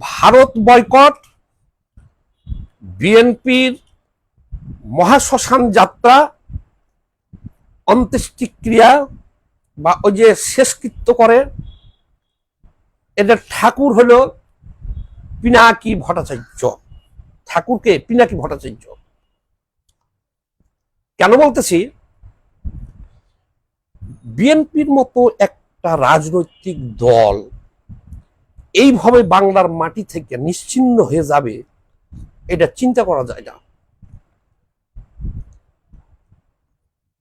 Bharat boycott, বিএনপির মহাশ্মশান যাত্রা, অন্ত্যেষ্টিক্রিয়া বা ওই যে শেষকৃত্য করে, এদের ঠাকুর হল পিনাকি ভট্টাচার্য। ঠাকুরকে পিনাকি ভট্টাচার্য। কেন বলতেছি? বিএনপির মতো একটা রাজনৈতিক দল এইভাবে বাংলার মাটি থেকে নিশ্চিন্ন হয়ে যাবে, এটা চিন্তা করা যায় না।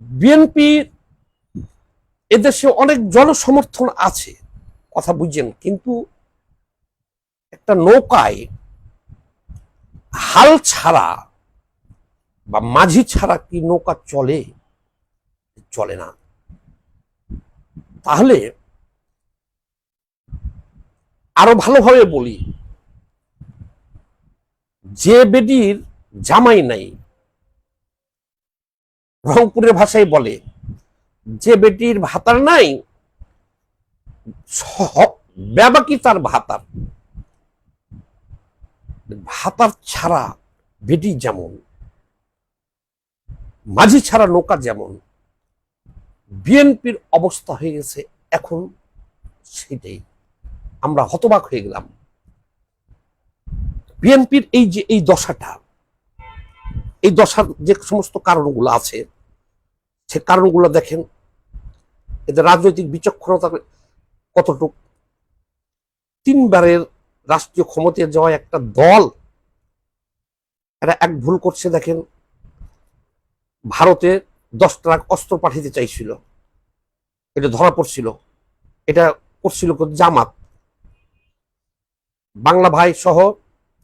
বিএনপি এদেশে অনেক জনসমর্থন আছে, কথা বুঝছেন, কিন্তু একটা নৌকায় হাল ছাড়া বা মাঝি ছাড়া কি নৌকা চলে? চলে না। তাহলে আরও ভালোভাবে বলি। যে বেডির জামাই নাই, রংপুরের ভাষায় বলে, যে বেটির ভাতার নাই ব্যাবাকি তার ভাতার। ভাতার ছাড়া বেটি যেমন, মাঝি ছাড়া নৌকা যেমন, বিএনপির অবস্থা হয়ে গেছে, এখন সেটাই। আমরা হতবাক হয়ে গেলাম। বিএনপির এই যে, এই দশাটা, এই দশার যে সমস্ত কারণগুলো আছে, সে কারণগুলো দেখেন, এদের রাজনৈতিক বিচক্ষণতা কতটুক? তিনবারের রাষ্ট্রীয় ক্ষমতায় যাওয়া একটা দল, এরা এক ভুল করছে দেখেন, ভারতে দশ ট্রাক অস্ত্র পাঠাতে চাইছিল। এটা ধরা পড়ছিল। এটা করছিল জামাত। বাংলা ভাই সহ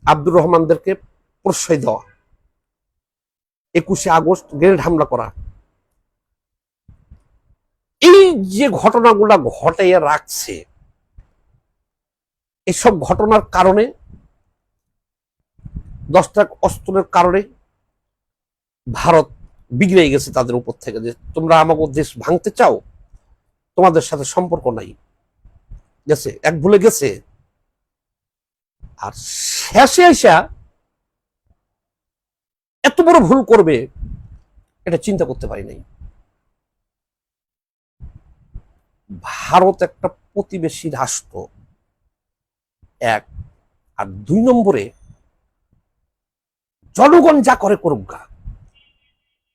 আব্দুর রহমানদেরকে প্রশ্রয় দেওয়া। একুশে আগস্ট গ্রেনেড হামলা করা। এই যে ঘটনাগুলা ঘটাইয়া রাখছে, এসব ঘটনার কারণে দশটা অস্ত্রের কারণে ভারত বিগড়ে গেছে তাদের উপর থেকে যে তোমরা আমাকে দেশ ভাঙতে চাও, তোমাদের সাথে সম্পর্ক নাই। গেছে, এক ভুলে গেছে। আর শেষে এসা এত বড় ভুল করবে, এটা চিন্তা করতে পারি নাই। ভারত একটা প্রতিবেশী রাষ্ট্র। এক, আর দুই নম্বরে জনগণ যা করে করুক গা,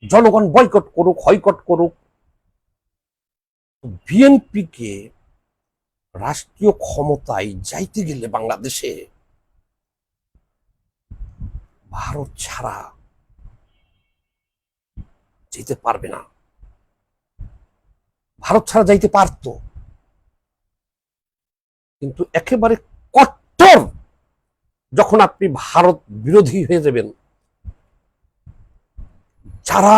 জনগণ বয়কট করুক, হয়কট করুক, বিএনপিকে রাষ্ট্রীয় ক্ষমতায় যাইতে গেলে বাংলাদেশে ভারত ছাড়া যেতে পারবে না। ভারত ছাড়া যাইতে পারত। কিন্তু একেবারে কট্টর যখন আপনি ভারত বিরোধী হয়ে যাবেন, যারা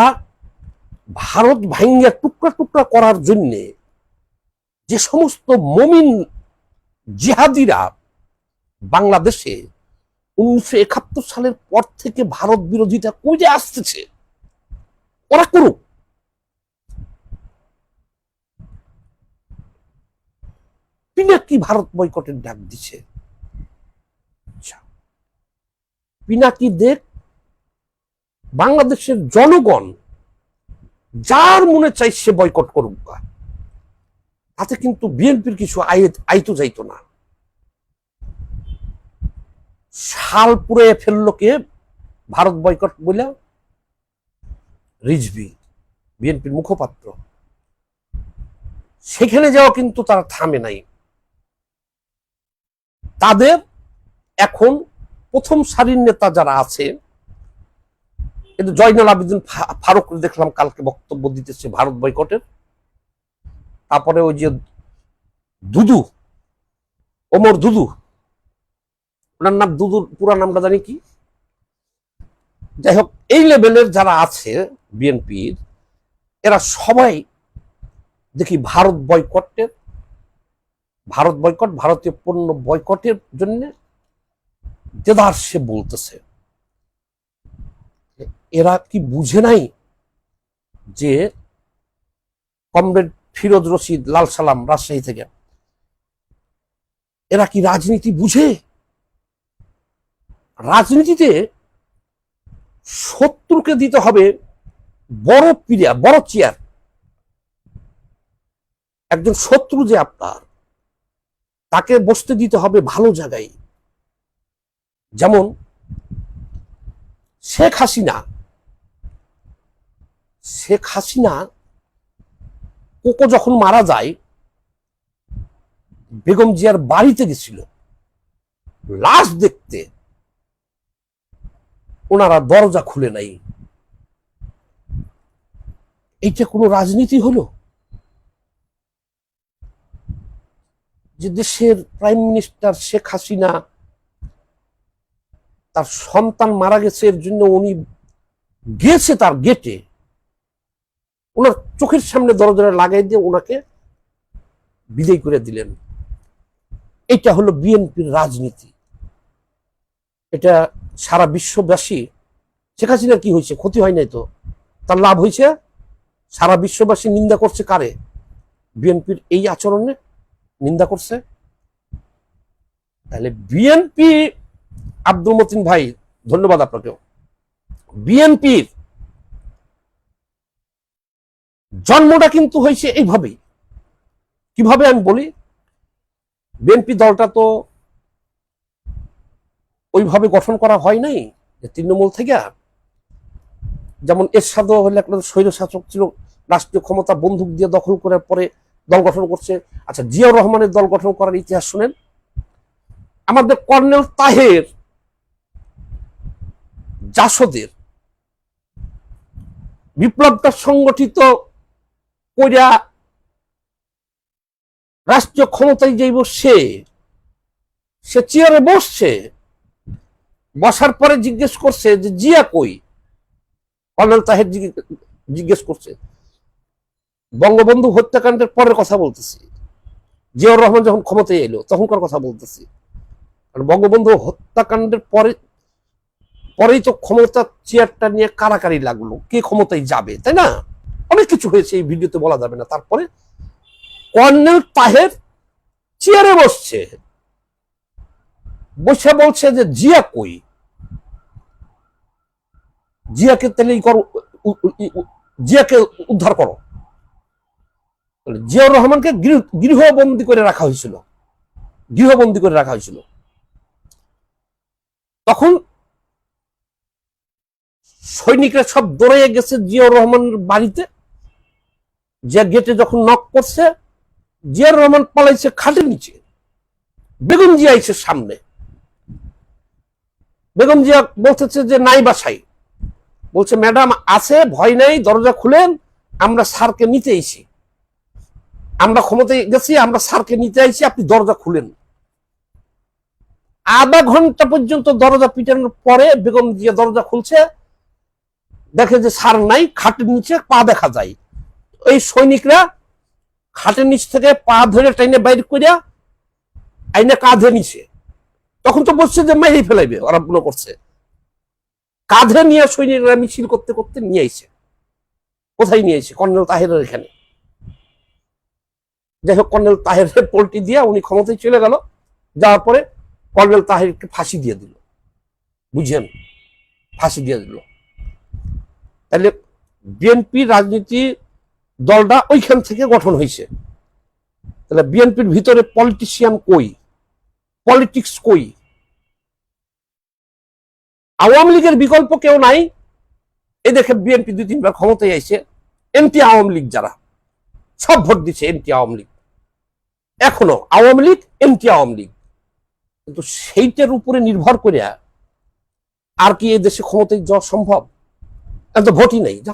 ভারত ভাঙ্গিয়া টুকরা টুকরা করার জন্য যে সমস্ত মমিন জিহাদিরা বাংলাদেশে উনিশশো একাত্তর সালের পর থেকে ভারত বিরোধিতা করে আসতেছে? ওরা করুক। পিনাকি ভারত বয়কটের ডাক দিছে? আচ্ছা। পিনাকি দেখ? বাংলাদেশের জনগণ যার মনে চাই সে বয়কট করুক। তাতে কিন্তু বিএনপির কিছু আয়- আইতো যাইতো না। শাল পুরে ফেলল কে ভারত বয়কট বলে রিজভি, বিএনপির মুখপাত্র। সেখানে যাওয়া কিন্তু তারা থামে নাই। তাদের এখন প্রথম সারির নেতা যারা আছে, কিন্তু জয়নাল আবেদিন ফারুক দেখলাম কালকে বক্তব্য দিতেছে ভারত বয়কটের। তারপরে ওই যে দুদু, ওমর দুদু ওনার নাম দুদুর, পুরা নামটা জানি কি? যাই হোক এই লেভেলের যারা আছে বিএনপির, এরা সবাই দেখি ভারত বয়কটের, ভারত বয়কট, ভারতীয় পণ্য বয়কটের জন্য দেদার সে বলতেছে। এরা কি বুঝে নাই যে কমরেড ফিরোজ রশিদ, লাল সালাম, রাজশাহী থেকে, এরা কি রাজনীতি বুঝে? রাজনীতিতে শত্রুকে দিতে হবে বড় পিরিয়ার বড় চেয়ার একজন শত্রু যে আপনার, তাকে বসতে দিতে হবে ভালো জায়গায়। যেমন শেখ হাসিনা। শেখ হাসিনা কোকো যখন মারা যায়, বেগম জিয়ার বাড়িতে গেছিল। লাশ দেখতে ওনারা দরজা খুলে নাই। এইটা কোনো রাজনীতি হলো? যে দেশের প্রাইম মিনিস্টার শেখ হাসিনা তার সন্তান মারা গেছে, এর জন্য উনি গেছে তার গেটে ওনার চোখের সামনে দরজাটা লাগাই দিয়ে ওনাকে বিদায় করে দিলেন। এটা হলো বিএনপির রাজনীতি। এটা সারা বিশ্ববাসী, শেখ হাসিনার কি হয়েছে? ক্ষতি হয় নাই তো? তার লাভ হয়েছে? সারা বিশ্ববাসী নিন্দা করছে কারে? বিএনপির এই আচরণে নিন্দা করছে? তাহলে বিএনপি, আব্দুল মতিন ভাই, ধন্যবাদ আপনাকেও। বিএনপির জন্মটা কিন্তু হয়েছে এইভাবেই। কীভাবে আমি বলি? বিএনপি দলটা তো ওইভাবে গঠন করা হয় নাই যে তৃণমূল থেকে যেমন এরশাদও হলে একটা স্বৈর শাসক ছিল, রাষ্ট্রীয় ক্ষমতা বন্দুক দিয়ে দখল করার পরে দল গঠন করছে। আচ্ছা জিয়াউর রহমানের দল গঠন করার ইতিহাস শুনেন। আমাদের কর্নেল তাহের জাসদের বিপ্লবটা সংগঠিত কইরা রাষ্ট্রীয় ক্ষমতায় যাইব সে সে চেয়ারে বসছে। বসার পরে জিজ্ঞেস করছে যে, জিয়া কই? কর্নেল তাহের জিজ্ঞেস করছে। বঙ্গবন্ধু হত্যাকাণ্ডের পরের কথা বলতেছি। জিয়াউর রহমান যখন ক্ষমতায় এলো, তখনকার কথা বলতেছি। কারণ বঙ্গবন্ধু হত্যাকাণ্ডের পরে, পরেই তো ক্ষমতা চেয়ারটা নিয়ে কারাকারি লাগল। কে ক্ষমতায় যাবে, তাই না? অনেক কিছু হয়েছে এই ভিডিওতে বলা যাবে না। তারপরে কর্নেল তাহের চেয়ারে বসছে। বসে বলছে যে, জিয়া কই? জিয়াকে তাহলে করো জিয়াকে উদ্ধার করো। জিয়াউর রহমানকে গৃহবন্দী করে রাখা হয়েছিল। গৃহবন্দী করে রাখা হয়েছিল। তখন সৈনিকরা সব দৌড়ে গেছে জিয়াউর রহমানের বাড়িতে। যে গেটে যখন নক করছে, জিয়াউর রহমান পালাইছে খাটের নিচে। বেগুন জিয়া আইছে সামনে। বেগম জিয়া বলতেছে যে, নাই বাসাই। বলছে, ম্যাডাম আছে, ভয় নাই, দরজা খুলেন, আমরা স্যারকে নিতে আইছি। আমরা ক্ষমতায় গেছি, আমরা স্যারকে নিতে আইছি, আপনি দরজা খুলেন। আধা ঘণ্টা পর্যন্ত দরজা পিটানোর পরে বেগম জিয়া দরজা খুলছে, দেখে যে সার নাই, খাটের নিচে পা দেখা যায়। এই সৈনিকরা খাটের নিচ থেকে পা ধরে টাইনে বাইর করিয়া আইনে কাঁধে নিছে। তখন তো বলছে যে মেরেই ফেলাইবে, ওরা মনে করছে। কাঁধে নিয়ে সৈনিকরা মিছিল করতে করতে নিয়ে আইছে। কোথায় নিয়ে আইছে? কর্নেল তাহেরের এখানে। যাই হোক, কর্নেল তাহেরের পোল্টি দিয়ে উনি ক্ষমতায় চলে গেল। যাওয়ার পরে কর্নেল তাহেরকে ফাঁসি দিয়ে দিল। বুঝছেন ফাঁসি দিয়ে দিল। তাহলে বিএনপি রাজনীতি দলটা ওইখান থেকে গঠন হয়েছে তাহলে বিএনপির ভিতরে পলিটিশিয়ান কই? পলিটিক্স কই? আওয়ামী লীগের বিকল্প কেউ নাই। এই দেখে বিএনপি দুই তিনবার ক্ষমতায় আইছে। এনটি আওয়ামী লীগ যারা, সব ভোট দিচ্ছে এনটি আওয়ামী লীগ। এখনও আওয়ামী লীগ এনটি আওয়ামী লীগ। কিন্তু সেইটার উপরে নির্ভর করে আর কি এই দেশে ক্ষমতায় যাওয়া সম্ভব? এখন তো ভোটই নেই যা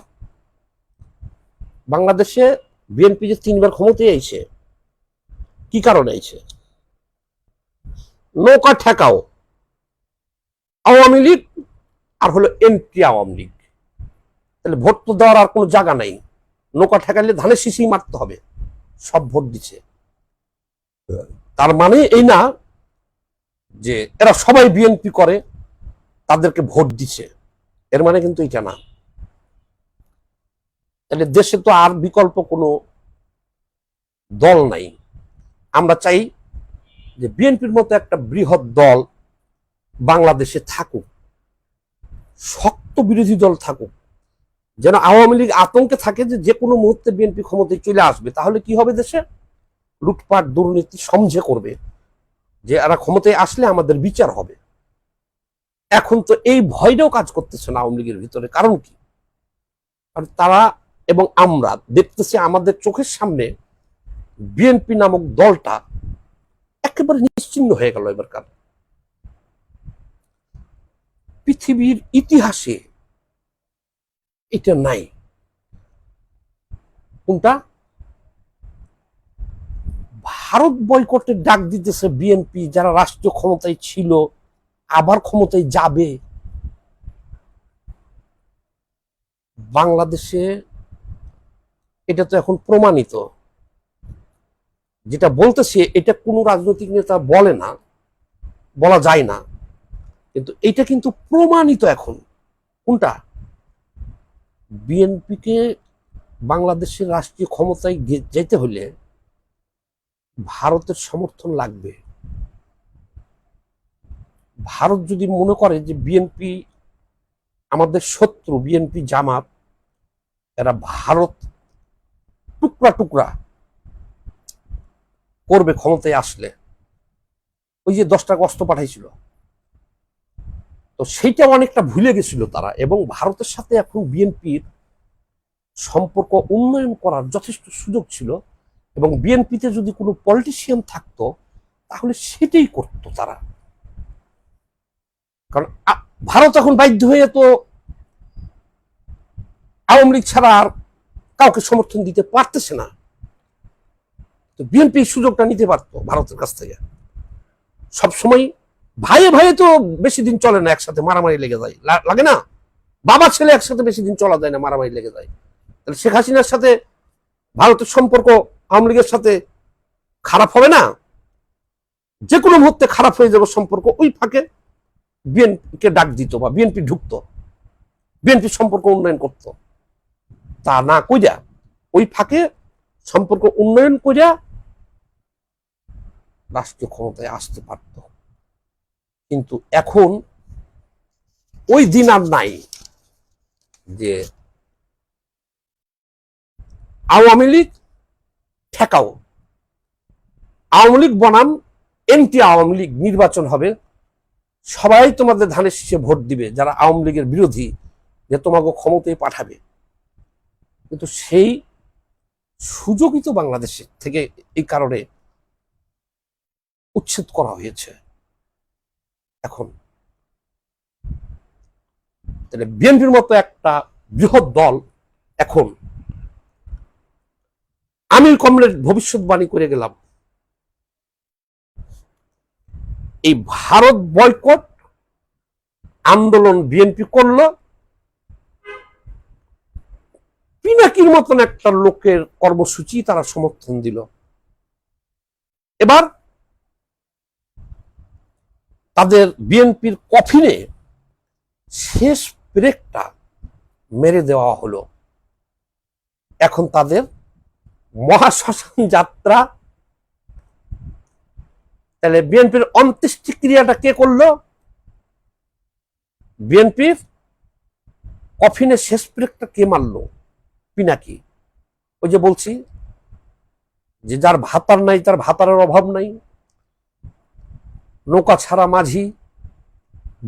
বাংলাদেশে বিএনপি যে তিনবার ক্ষমতায় আইছে, কি কারণে আইছে? নৌকা ঠেকাও। আওয়ামী লীগ আর হলো এনটি আওয়ামী লীগ। তাহলে ভোট তো দেওয়ার আর কোনো জায়গা নাই। নৌকা ঠেকাইলে ধানের শিশি মারতে হবে। সব ভোট দিচ্ছে তার মানে এই না যে এরা সবাই বিএনপি করে, তাদেরকে ভোট দিচ্ছে এর মানে কিন্তু এটা না। তাহলে দেশে তো আর বিকল্প কোনো দল নাই। আমরা চাই যে বিএনপির মতো একটা বৃহৎ দল বাংলাদেশে থাকুক, শক্ত বিরোধী দল থাকুক, যেন আওয়ামী লীগ আতঙ্কে থাকে যে যে কোনো মুহূর্তে বিএনপি ক্ষমতায় চলে আসবে, তাহলে কি হবে দেশে? লুটপাট, দুর্নীতি সমঝে করবে, যে এরা ক্ষমতায় আসলে আমাদের বিচার হবে। এখন তো এই ভয়টাও কাজ করতেছে না আওয়ামী লীগের ভিতরে, কারণ কি? কারণ তারা এবং আমরা দেখতেছি আমাদের চোখের সামনে বিএনপি নামক দলটা একেবারে নিশ্চিন্ন হয়ে গেল এবারকার পৃথিবীর ইতিহাসে এটা নাই। কোনটা? ভারত বয়কটের ডাক দিতেছে বিএনপি যারা রাষ্ট্রীয় ক্ষমতায় ছিল, আবার ক্ষমতায় যাবে। বাংলাদেশে এটা তো এখন প্রমাণিত। যেটা বলতেছে, এটা কোনো রাজনৈতিক নেতা বলে না, বলা যায় না। কিন্তু এটা কিন্তু প্রমাণিত এখন। কোনটা? বিএনপিকে বাংলাদেশের রাষ্ট্রীয় ক্ষমতায় যেতে হলে ভারতের সমর্থন লাগবে। ভারত যদি মনে করে যে বিএনপি আমাদের শত্রু, বিএনপি জামাত, এরা ভারত টুকরা টুকরা করবে ক্ষমতায় আসলে। ওই যে দশটা অস্ত্র পাঠাইছিল। তো সেইটা অনেকটা ভুলে গেছিল তারা এবং ভারতের সাথে এখন বিএনপির সম্পর্ক উন্নয়ন করার যথেষ্ট সুযোগ ছিল এবং বিএনপিতে যদি কোনো পলিটিশিয়ান থাকতো, তাহলে সেটাই করতো তারা। কারণ ভারত এখন বাধ্য হয়ে তো আওয়ামী লীগ ছাড়া আর কাউকে সমর্থন দিতে পারতেছে না। তো বিএনপি সুযোগটা নিতে পারতো ভারতের কাছ থেকে। সবসময় ভাইয়ে ভাইয়ে তো বেশি দিন চলে না, একসাথে মারামারি লেগে যায়। লাগে না? বাবা, ছেলে একসাথে বেশি দিন চলা যায় না, মারামারি লেগে যায়। তাহলে শেখ হাসিনার সাথে ভারতের সম্পর্ক আওয়ামী লীগের সাথে খারাপ হবে না? যে কোনো মুহূর্তে খারাপ হয়ে যাবে সম্পর্ক, ওই ফাঁকে বিএনপিকে ডাক দিত বা বিএনপি ঢুকতো। বিএনপি সম্পর্ক উন্নয়ন করত। তা না কইরা, ওই ফাঁকে সম্পর্ক উন্নয়ন কইরা রাষ্ট্রীয় ক্ষমতায় আসতে পারত। কিন্তু এখন ওই দিন আর নাই যে আওয়ামী লীগ ঠেকাও। আওয়ামী লীগ বনাম, এনটি আওয়ামী লীগ নির্বাচন হবে। সবাই তোমাদের ধানের শীষে ভোট দিবে, যারা আওয়ামী লীগের বিরোধী, যে তোমাকে ক্ষমতায় পাঠাবে। কিন্তু সেই সুযোগই তো বাংলাদেশের থেকে এই কারণে উচ্ছেদ করা হয়েছে। এখন তাহলে বিএনপির মতো একটা বৃহৎ দল এখন আমি কমরেড ভবিষ্যৎবাণী করে গেলাম। এই ভারত বয়কট আন্দোলন বিএনপি করল। পিনাকির মতন একটা লোকের কর্মসূচি তারা সমর্থন দিল। এবার তাদের বিএনপির কফিনে শেষ ব্রেকটা মেরে দেওয়া হলো। এখন তাদের মহাশ্মশান যাত্রা, তাহলে বিএনপির অন্ত্যেষ্টিক্রিয়াটা কে করল? বিএনপির কফিনে শেষ ব্রেকটা কে মারলো? পিনাকি। ওই যে বলছি যে যার ভাতার নাই, তার ভাতারের অভাব নাই। নৌকা ছাড়া মাঝি,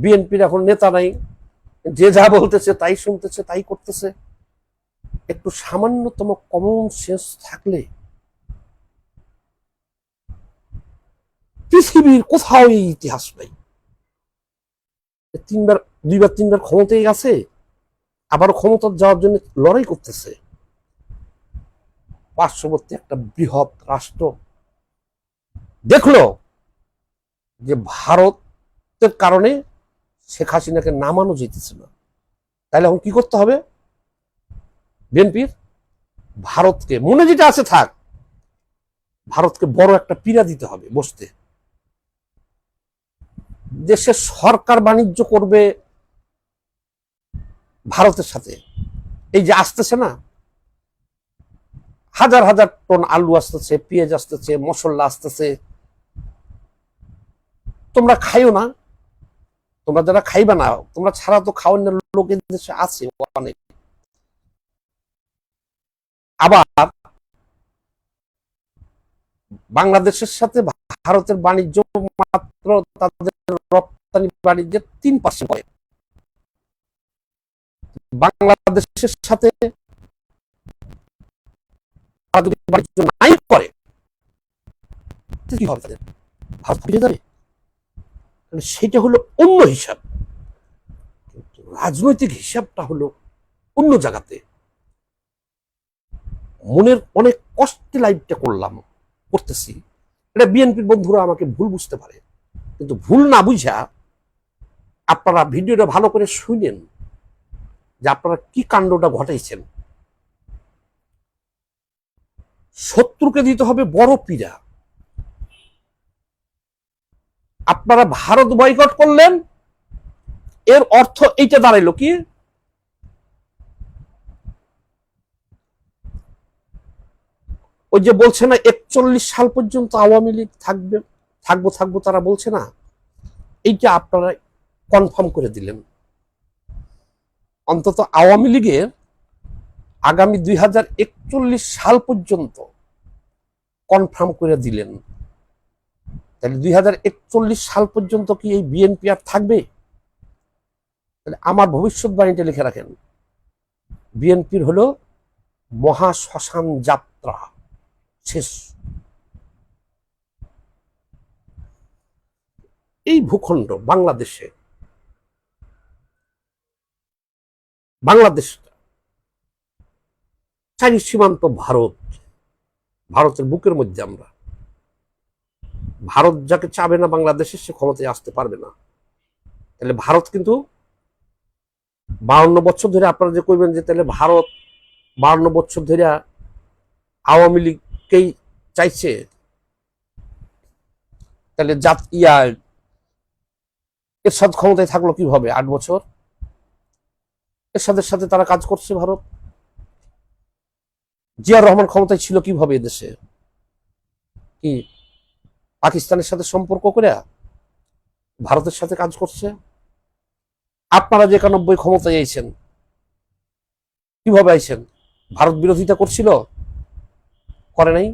বিএনপির এখন নেতা নাই, যে যা বলতেছে তাই শুনতেছে, তাই করতেছে। একটু সামান্যতম কমন সেন্স থাকলে পৃথিবীর কোথাও এই ইতিহাস নাই। তিনবার, দুইবার, তিনবার ক্ষমতায় গেছে, আবার ক্ষমতা যাওয়ার জন্য লড়াই করতেছে। পার্শ্ববর্তী একটা বৃহৎ রাষ্ট্র। দেখল যে ভারতের কারণে শেখ হাসিনাকে নামানো যেতেছে না তাহলে এখন কি করতে হবে? বিএনপির ভারতকে, মনে যেটা আছে থাক, ভারতকে বড় একটা পীড়া দিতে হবে বসতে। দেশে সরকার বাণিজ্য করবে ভারতের সাথে। এই যে আসতেছে না, হাজার হাজার টন আলু আসতেছে, পেঁয়াজ আসতেছে, মশলা আসতেছে তোমরা খাইও না। তোমরা যারা খাইবে না, তোমরা ছাড়া তো খাওয়ানোর লোক দেশে আছে অনেক। আবার বাংলাদেশের সাথে ভারতের বাণিজ্য মাত্র তাদের রপ্তানি বাণিজ্যের তিন পার্সেন্ট হয়। বাংলাদেশের সাথে বাণিজ্য নাই করে কি হবে? তাদের ভারত ফিরে যাবে? কারণ সেটা হলো অন্য হিসাব। কিন্তু রাজনৈতিক হিসাবটা হলো অন্য জায়গাতে। মনের অনেক কষ্টে লাইভটা করলাম, করতেছি। এটা বিএনপির বন্ধুরা আমাকে ভুল বুঝতে পারে। কিন্তু ভুল না বুঝা আপনারা ভিডিওটা ভালো করে শুনেন যে আপনারা কি কাণ্ডটা ঘটাইছেন। শত্রুকে দিতে হবে বড় পীড়া। আপনারা ভারত বয়কট করলেন। এর অর্থ এইটা দাঁড়াইলো কি? ওই যে বলছে না, একচল্লিশ সাল পর্যন্ত আওয়ামী লীগ থাকবে, থাকব থাকব তারা বলছে না? এইটা আপনারা কনফার্ম করে দিলেন। অন্তত আওয়ামী লীগের আগামী দুই হাজার একচল্লিশ সাল পর্যন্ত কনফার্ম করে দিলেন। তাহলে দুই হাজার একচল্লিশ সাল পর্যন্ত কি এই বিএনপি আর থাকবে? তাহলে আমার ভবিষ্যৎবাণীটা লিখে রাখেন বিএনপির হলো মহা শ্মশান যাত্রা, শেষ। এই ভূখণ্ড বাংলাদেশে বাংলাদেশটা চারি সীমান্ত ভারত, ভারতের বুকের মধ্যে আমরা ভারত যাকে চাবে না বাংলাদেশে, সে ক্ষমতায় আসতে পারবে না। তাহলে ভারত কিন্তু বাউন্ন বছর ধরে আপনারা যে কইবেন যে তাহলে ভারত বাউন্ন বছর ধরে আওয়ামী লীগকেই চাইছে, তাহলে জাত ইয়া এর এরশাদ ক্ষমতায় থাকল কীভাবে আট বছর? এরশাদের সাথে তারা কাজ করছে ভারত। জিয়ার রহমান ক্ষমতায় ছিল কীভাবে এদেশে কি পাকিস্তানের সাথে সম্পর্ক করে ভারতের সাথে কাজ করছে। আপনারা যে একানব্বই ক্ষমতায় আইছেন, কীভাবে আইছেন? ভারত বিরোধিতা করছিল? করে নাই?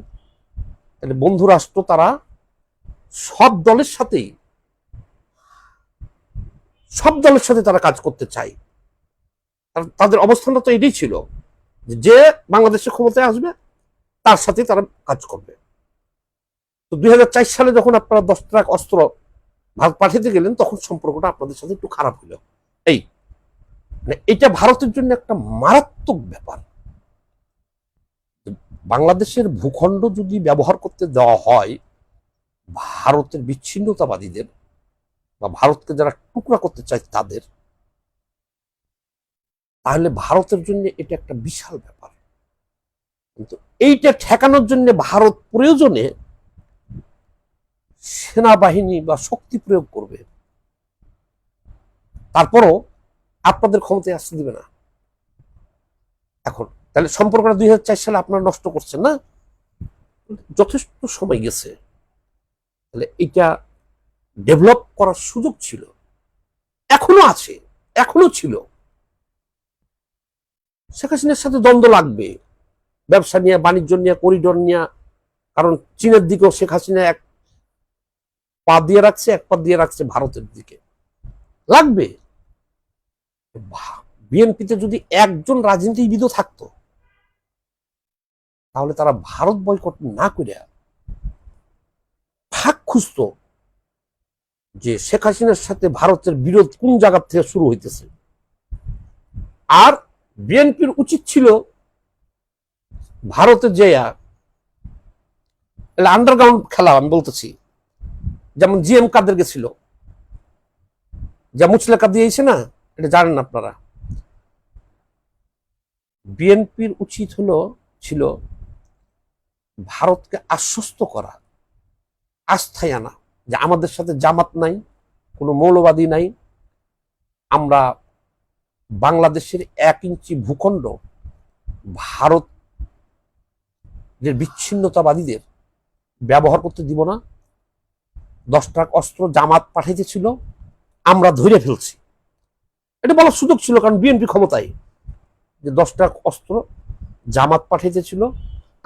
তাহলে বন্ধু রাষ্ট্র তারা সব দলের সাথেই, সব দলের সাথে তারা কাজ করতে চায়। তাদের অবস্থানটা তো এটাই ছিল যে বাংলাদেশের ক্ষমতায় আসবে, তার সাথে তারা কাজ করবে। তো দুই হাজার চার সালে যখন আপনারা দশ ট্রাক অস্ত্র ভারত পাঠাতে গেলেন, তখন সম্পর্কটা আপনাদের সাথে একটু খারাপ হলো। এই মানে এটা ভারতের জন্য একটা মারাত্মক ব্যাপার। বাংলাদেশের ভূখণ্ড যদি ব্যবহার করতে দেওয়া হয়, ভারতের বিচ্ছিন্নতাবাদীদের বা ভারতকে যারা টুকরা করতে চায় তাদের, তাহলে ভারতের জন্য এটা একটা বিশাল ব্যাপার। কিন্তু এইটা ঠেকানোর জন্য ভারত প্রয়োজনে সেনাবাহিনী বা শক্তি প্রয়োগ করবে। তারপরও আপনাদের ক্ষমতায় আসতে দিবে না। এখন, তাহলে সম্পর্কটা দুই সালে আপনারা নষ্ট করছেন না? যথেষ্ট সময় গেছে। তাহলে এটা ডেভেলপ করার সুযোগ ছিল। এখনও আছে, এখনও ছিল। শেখ হাসিনার সাথে দ্বন্দ্ব লাগবে। ব্যবসা নিয়ে, বাণিজ্য নিয়ে, করিডোর নিয়ে, কারণ চীনের দিকেও শেখ হাসিনা এক পা দিয়ে রাখছে, এক পা দিয়ে রাখছে ভারতের দিকে। লাগবে? বিএনপিতে যদি একজন রাজনীতিবিদও থাকতো, তাহলে তারা ভারত বয়কট না করে ফাঁক খুঁজত যে শেখ হাসিনার সাথে ভারতের বিরোধ কোন জায়গা থেকে শুরু হইতেছে। আর বিএনপির উচিত ছিল ভারতে যে আন্ডারগ্রাউন্ড খেলা আমি বলতেছি যেমন জিএম কাদের গেছিল। যা মুচলেকা দিয়েছে না, এটা জানেন আপনারা। বিএনপির উচিত হলো, ছিল ভারতকে আশ্বস্ত করা, আস্থায় আনা, যে আমাদের সাথে জামাত নাই, কোনো মৌলবাদী নাই, আমরা বাংলাদেশের এক ইঞ্চি ভূখণ্ড ভারত যে বিচ্ছিন্নতাবাদীদের ব্যবহার করতে দিব না। দশ ট্রাক অস্ত্র জামাত পাঠাইতেছিল আমরা ধরে ফেলছি। এটা বলার সুযোগ ছিল, কারণ বিএনপি ক্ষমতায়। যে দশটা অস্ত্র জামাত পাঠাইতেছিল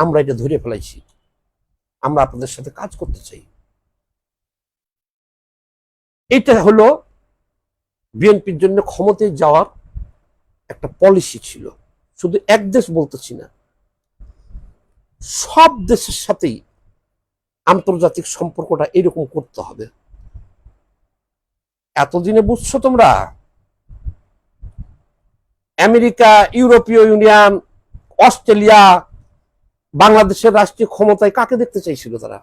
আমরা এটা ধরে ফেলাইছি। আমরা আপনাদের সাথে কাজ করতে চাই। এটা হলো বিএনপির জন্য ক্ষমতায় যাওয়ার একটা পলিসি ছিল। শুধু এক দেশ বলতেছি না, সব দেশের সাথেই আন্তর্জাতিক সম্পর্কটা এরকম করতে হবে। এতদিনে বুঝছ তোমরা? আমেরিকা, ইউরোপীয় ইউনিয়ন, অস্ট্রেলিয়া, বাংলাদেশের রাষ্ট্রীয় ক্ষমতায় কাকে দেখতে চাইছিল তারা?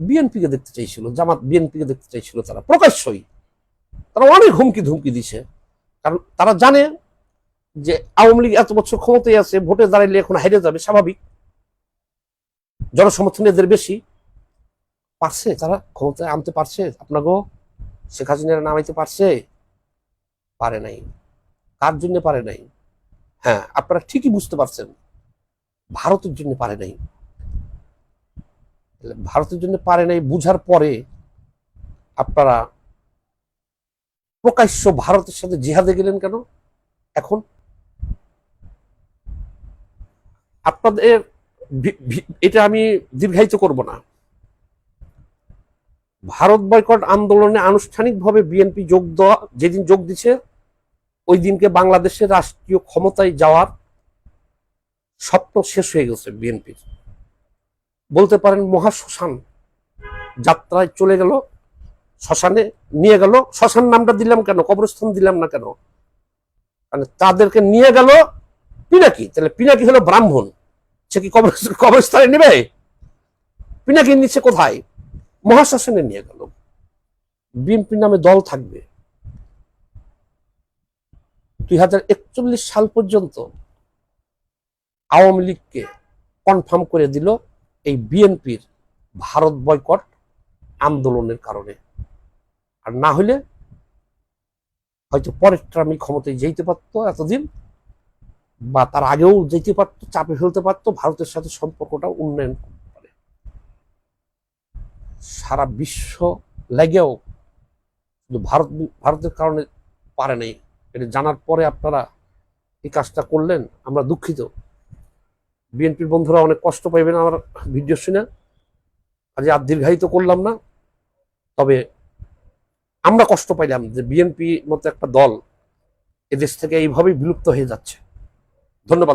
বিএনপিকে দেখতে চাইছিল, জামাত বিএনপিকে দেখতে চাইছিল তারা, প্রকাশ্যই। তারা অনেক হুমকি ধুমকি দিছে। কারণ তারা জানে যে আওয়ামী লীগ এত বছর ক্ষমতায় আছে, ভোটে দাঁড়াইলে এখন হেরে যাবে, স্বাভাবিক। জনসমর্থন এদের বেশি। পারছে? তারা ক্ষমতায় আনতে পারছে? আপনাকেও? শেখ হাসিনার নামাইতে পারছে? পারে নাই। কার জন্য পারে নাই? হ্যাঁ আপনারা ঠিকই বুঝতে পারছেন। ভারতের জন্য পারে নাই। ভারতের জন্য পারে নাই বুঝার পরে আপনারা প্রকাশ্য ভারতের সাথে জিহাদে গেলেন কেন? এখন আপনাদের এটা আমি দীর্ঘায়িত করব না। ভারত বয়কট আন্দোলনে আনুষ্ঠানিকভাবে বিএনপি যোগ দেওয়া, যেদিন যোগ দিছে, ওই দিনকে বাংলাদেশের রাষ্ট্রীয় ক্ষমতায় যাওয়ার স্বপ্ন শেষ হয়ে গেছে বিএনপির। বলতে পারেন মহাশ্মশান যাত্রায় চলে গেল, শ্মশানে নিয়ে গেল। শ্মশান নামটা দিলাম কেন? কবরস্থান দিলাম না কেন? মানে তাদেরকে নিয়ে গেল পিনাকি। তাহলে পিনাকি হলো ব্রাহ্মণ। সে কি কবর কবরস্থানে নেবে? পিনাকি নিচ্ছে কোথায়? মহাশ্মশানে নিয়ে গেল। বিএনপি নামে দল থাকবে। দুই হাজার একচল্লিশ সাল পর্যন্ত আওয়ামী লীগকে কনফার্ম করে দিল এই বিএনপির ভারত বয়কট আন্দোলনের কারণে। আর না হলে হয়তো পরের ট্রামই ক্ষমতায় যেতে পারতো এতদিন, বা তার আগেও যেতে পারতো, চাপে ফেলতে পারতো, ভারতের সাথে সম্পর্কটা উন্নয়ন সারা বিশ্ব লেগেও শুধু ভারত, ভারতের কারণে পারে নাই। এটা জানার পরে আপনারা এই কাজটা করলেন, আমরা দুঃখিত। বিএনপির বন্ধুরা অনেক কষ্ট পাইবেন আমার ভিডিও শুনে। আজ আর দীর্ঘায়িত করলাম না। তবে আমরা কষ্ট পাইলাম যে বিএনপি মতো একটা দল এদেশ থেকে এইভাবেই বিলুপ্ত হয়ে যাচ্ছে। ধন্যবাদ।